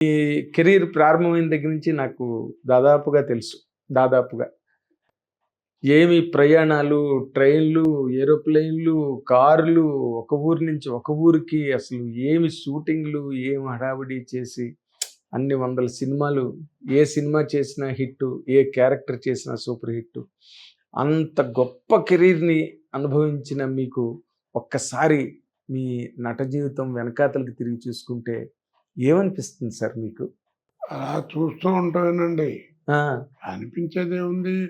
ఈ కెరీర్ ప్రారంభమైన దగ్గర నుంచి నాకు దాదాపుగా తెలుసు. దాదాపుగా. ఏమి ప్రయాణాలు ట్రైన్లు ఏరోప్లేన్లు కార్లు ఒక ఊరి నుంచి ఒక ఊరికి అసలు ఏమి షూటింగ్లు ఏమి హడావిడి చేసి అన్ని వందల సినిమాలు ఏ సినిమా చేసినా హిట్ ఏ క్యారెక్టర్ చేసినా సూపర్ హిట్ అంత గొప్ప కెరీర్ని అనుభవించిన మీకు ఒక్కసారి మీ నట జీవితం వెనకాతలకి తిరిగి చూసుకుంటే ఏమనిపిస్తుంది సార్ మీకు? అలా చూస్తూ ఉంటానండి. అనిపించేది ఏముంది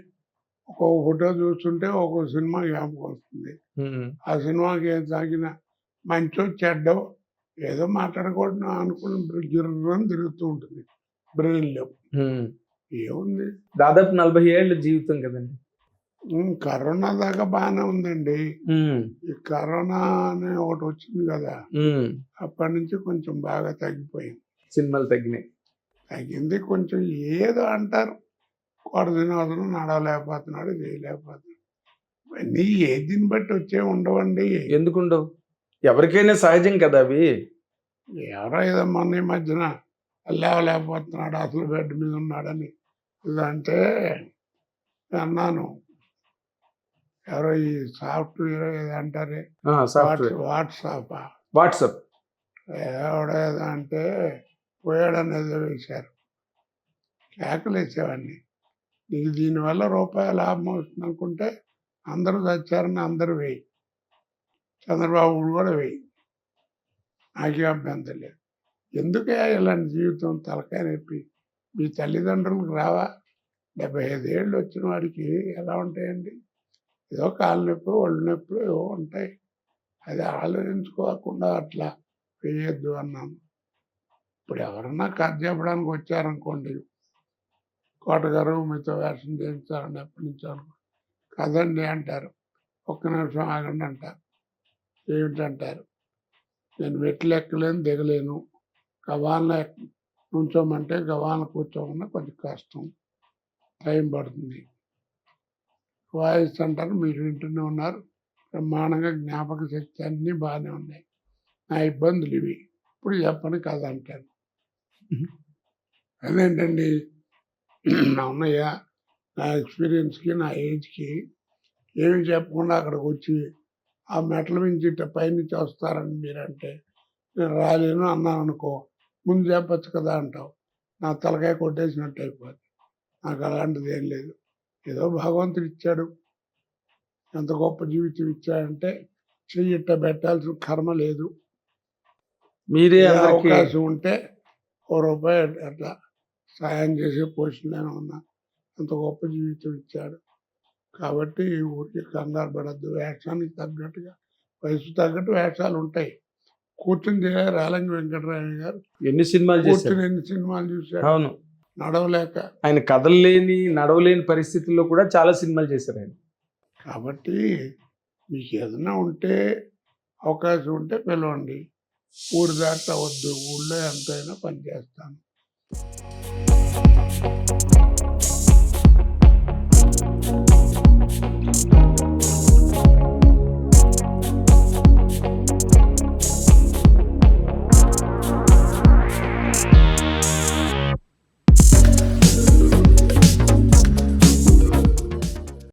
ఒక్కొక్క ఫోటో చూస్తుంటే ఒక్కొక్క సినిమా జ్ఞాపకం వస్తుంది. ఆ సినిమాకి ఏం తాగిన మంచో చెడ్డో ఏదో మాట్లాడకూడదు అనుకుని గిర్రని తిరుగుతూ ఉంటుంది. బ్రెయిన్లో. ఏముంది? దాదాపు నలభై ఏళ్ళ జీవితం కదండి. కరోనా దాకా బాగానే ఉందండి. ఈ కరోనా అనే ఒకటి వచ్చింది కదా. అప్పటి నుంచి కొంచెం బాగా తగ్గిపోయింది. సినిమాలు తగ్గినాయి. తగ్గింది కొంచెం ఏదో అంటారు. కోట శ్రీనివాసనం నడవలేకపోతున్నాడు చేయలేకపోతున్నాడు. ఇవన్నీ ఏ దీన్ని బట్టి వచ్చే ఉండవండి. ఎందుకుండవు? ఎవరికైనా సహజం కదా అవి. ఎవరో ఏదో మొన్న ఈ మధ్యన లేవలేకపోతున్నాడు అసలు బెడ్ మీద ఉన్నాడని. ఇదంటే అన్నాను ఎవరో ఈ సాఫ్ట్వేర్ ఏదో అంటారే? ఆ, సాఫ్ట్వేర్. వాట్సాప్? వాట్సాప్. ఎవడో ఏదో అంటే పోయాడని ఏదో వేశారు. కేకలు వేసేవాడిని. నీకు దీనివల్ల రూపాయి లాభం వస్తుంది అనుకుంటే అందరూ చచ్చారని అందరూ వేయి. చంద్రబాబు కూడా వేయి. నాకే అభ్యంతరం లేదు. ఎందుకే ఇలాంటి జీవితం తలకాయ నొప్పి? మీ తల్లిదండ్రులకు రావా? డెబ్బై ఐదు ఏళ్ళు వచ్చిన వాడికి ఎలా ఉంటాయండి? ఏదో కాళ్ళు నొప్పి ఒళ్ళు నొప్పులు ఏవో ఉంటాయి. అది ఆలోచించుకోకుండా అట్లా వేయొద్దు అన్నాను. ఇప్పుడు ఎవరన్నా కథ చెప్పడానికి వచ్చారనుకోండి కోటగారు మీతో వేషం చేయించాలని ఎప్పటి నుంచో అనుకో కదండి అంటారు. ఒక్క నిమిషం ఆగండి అంటారు. ఏమిటంటారు? నేను మెట్లు ఎక్కలేను దిగలేను. గవాన్లో నుంచోమంటే గవాన్లో కూర్చోమన్నా కొంచెం కష్టం. టైం పడుతుంది. వాయిస్ అంటారు మీరు వింటూనే ఉన్నారు. బ్రహ్మాండంగా జ్ఞాపక శక్తి అన్నీ బాగానే ఉన్నాయి. నా ఇబ్బందులు ఇవి. ఇప్పుడు చెప్పని కథ అంటాను. అదేంటండి? నా ఉన్నయ్య నా ఎక్స్పీరియన్స్కి నా ఏజ్కి ఏమి చెప్పకుండా అక్కడికి వచ్చి ఆ మెట్ల నుంచి పైనుంచి వస్తారని మీరంటే నేను రాలేను అన్నాను అనుకో ముందు చెప్పచ్చు కదా అంటావు. నా తలకాయ కొట్టేసినట్టు అయిపోద్ది. నాకు అలాంటిది ఏం లేదు. ఏదో భగవంతుడు ఇచ్చాడు. ఎంత గొప్ప జీవితం ఇచ్చాడంటే చెయ్యి ఇట్ట పెట్టాల్సిన కర్మ లేదు. మీరే అవకాశం ఉంటే ఓ రూపాయి అట్లా సాయం చేసే పొజిషన్లోనే ఉన్నా అంత గొప్ప జీవితం ఇచ్చాడు. కాబట్టి ఊరికి కంగారు పడద్దు. వేషానికి తగ్గట్టుగా వయసు తగ్గట్టు వేషాలు ఉంటాయి. కూర్చుని రాలంగి వెంకటరాయ గారు ఎన్ని సినిమాలు కూర్చుని ఎన్ని సినిమాలు చూశాడు? అవును. నడవలేక. ఆయన కదలలేని నడవలేని పరిస్థితుల్లో కూడా చాలా సినిమాలు చేశారు ఆయన. కాబట్టి మీకు ఏదైనా ఉంటే అవకాశం ఉంటే పిలవండి. ఊరు దాట వద్దు ఊళ్ళో ఎంతైనా పనిచేస్తాను